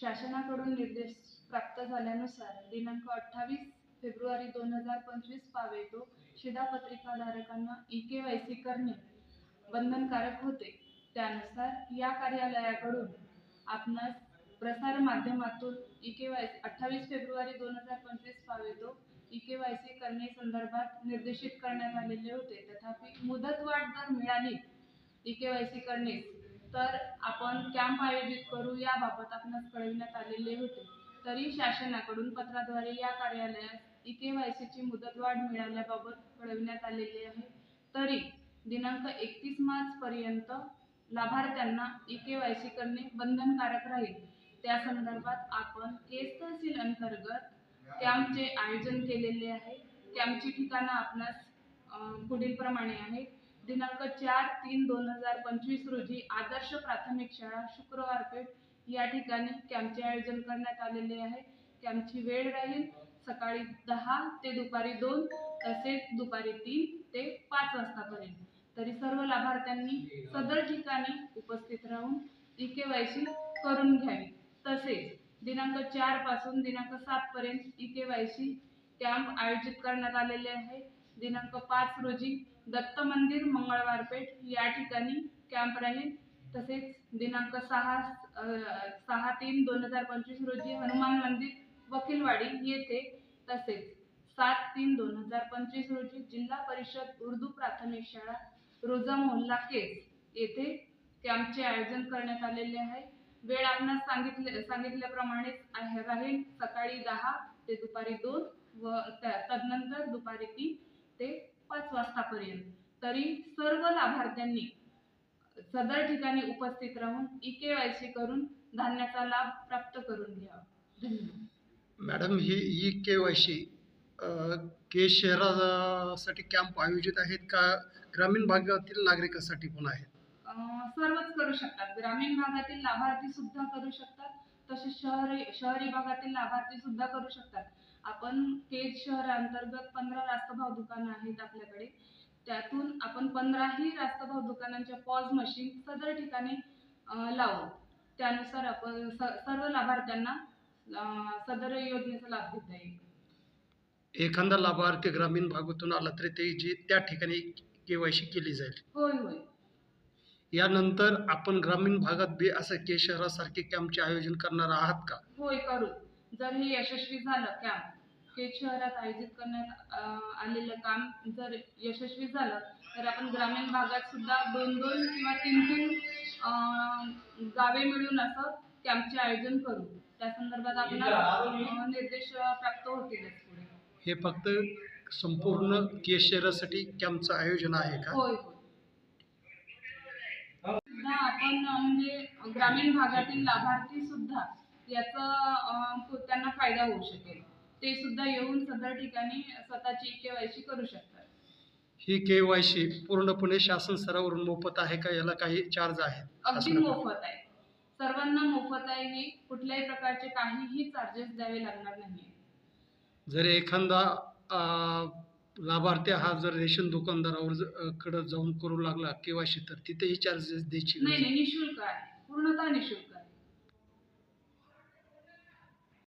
शासनाकडून निर्देश प्राप्त झाल्यानुसार दिनांक अठ्ठावीस फेब्रुवारी दोन हजार पंचवीस पावेतो शिधापत्रिकाधारकांना ई के वाय सी करणे बंधनकारक होते. त्यानुसार या कार्यालयाकडून आपणास प्रसार माध्यमातून ई के वाय अठ्ठावीस फेब्रुवारी दोन हजार पंचवीस पावेतो ई के वाय सी करणे संदर्भात निर्देशित करण्यात आलेले होते. तथापि मुदतवाढ जर मिळाली ई के वाय सी करणे तर आपण कॅम्प आयोजित करू याबाबत आपणास कळविण्यात आलेले होते. तरी शासनाकडून पत्राद्वारे या कार्यालयास ई के वाय सीची मुदतवाढ मिळाल्याबाबत कळविण्यात आलेले आहे. तरी दिनांक एकतीस मार्च पर्यंत लाभार्थ्यांना ई के वाय सी करणे बंधनकारक राहील. त्या संदर्भात आपण केस तहसील अंतर्गत कॅम्पचे आयोजन केलेले आहे. कॅम्पची ठिकाणं आपणास पुढीलप्रमाणे पुढील प्रमाणे दिनांक चार तीन दोन हजार पंचवीस रोजी आदर्श प्राथमिक शाळा शुक्रवार पेठ या ठिकाणी कॅम्पचे आयोजन करण्यात आलेले आहे. कॅम्पची वेळ राहील सकाळी दहा ते दुपारी दोन तसेच दुपारी तीन ते पाच वाजतापर्यंत. तरी सर्व लाभार्थ्यांनी सदर ठिकाणी उपस्थित राहून ई के वाय सी करून घ्यावी. तसेच दिनांक चारपासून दिनांक सात पर्यंत E K Y C camp आयोजित करण्यात आलेले आहे. दिनांक पाच रोजी दत्त मंदिर मंगळवार पेठ या ठिकाणी कॅम्प राहील. तसेच दिनांक सहा सहा तीन दोन हजार पंचवीस रोजी हनुमान मंदिर वकीलवाडी येथे तसेच सात तीन दोन हजार पंचवीस रोजी जिल्हा परिषद उर्दू प्राथमिक शाळा रोजा मोहल्ला केस येथे कॅम्पचे आयोजन करण्यात आलेले आहे. वेळ आपणास सांगितले सांगितल्याप्रमाणेच आहे राहील सकाळी दहा ते दुपारी दोन व त्या- तदनंतर दुपारी तीन ते पाच वाजतापर्यंत. तरी सर्व लाभार्थ्यांनी सदर ठिकाणी उपस्थित राहून ई के वाय सी करून धान्याचा लाभ प्राप्त करून घ्यावा. धन्यवाद. मॅडम ही E K Y C case शहरासाठी कॅम्प आयोजित आहेत का? ग्रामीण भागातील नागरिकांसाठी पण आहेत. सर्वच करू शकतात. ग्रामीण भागातील लाभार्थी सुद्धा करू शकतात. तसेच शहरी शहरी भागातील लाभार्थी सुद्धा करू शकतात. आपण केज शहर अंतर्गत पंधरा रास्तभाव दुकानं आहेत आपल्याकडे. त्यातून आपण पंधराही रास्तभाव दुकानांच्या पॉज मशीन सदर ठिकाणी लावू. त्यानुसार आपण सर्व लाभार्थ्यांना सदर योजनेचा लाभ घेता येईल. एखादा लाभार्थी ग्रामीण भागातून आला तरी ते जी त्या ठिकाणी के वाय सी केली जाईल. होय होय. यानंतर आपण ग्रामीण भागात बी असं के शहरासारखे कॅम्पचे आयोजन करणार आहात का? होय करू. जर हे यशस्वी झालं कॅम्प हे शहरात आयोजित करण्यात अं, आलेलं काम जर यशस्वी झालं तर आपण ग्रामीण भागात सुद्धा दोन दोन किंवा तीन तीन अं, गावे मिळून असं कॅम्पचे आयोजन करू. त्या संदर्भात आपल्याला निर्देश प्राप्त होतीलच पुढे. हे फक्त संपूर्ण के शहरासाठी कॅम्पचं आयोजन आहे का? होय. आपण म्हणजे ग्रामीण भागातील लाभार्थी सुद्धा याचा त्यांना फायदा होऊ शकेल. ते सुद्धा येऊन सदर ठिकाणी स्वतःची केवायसी करू शकतात. ही के वाय सी पूर्णपणे शासन स्तरावरून मोफत आहे का याला काही चार्ज आहेत? अगदी मोफत आहे. सर्वांना मोफत आहे ही कुठल्याही प्रकारचे काहीही चार्जेस द्यावे लागणार नाही जर एखादा लाभार्थी हा जर रेशन दुकानदारावर ज- कडं जाऊन करू लागला के वाय सी तर तिथेही चार्जेस द्यायची नाही नाही निशुल्क आहे. पूर्णतः निशुल्क.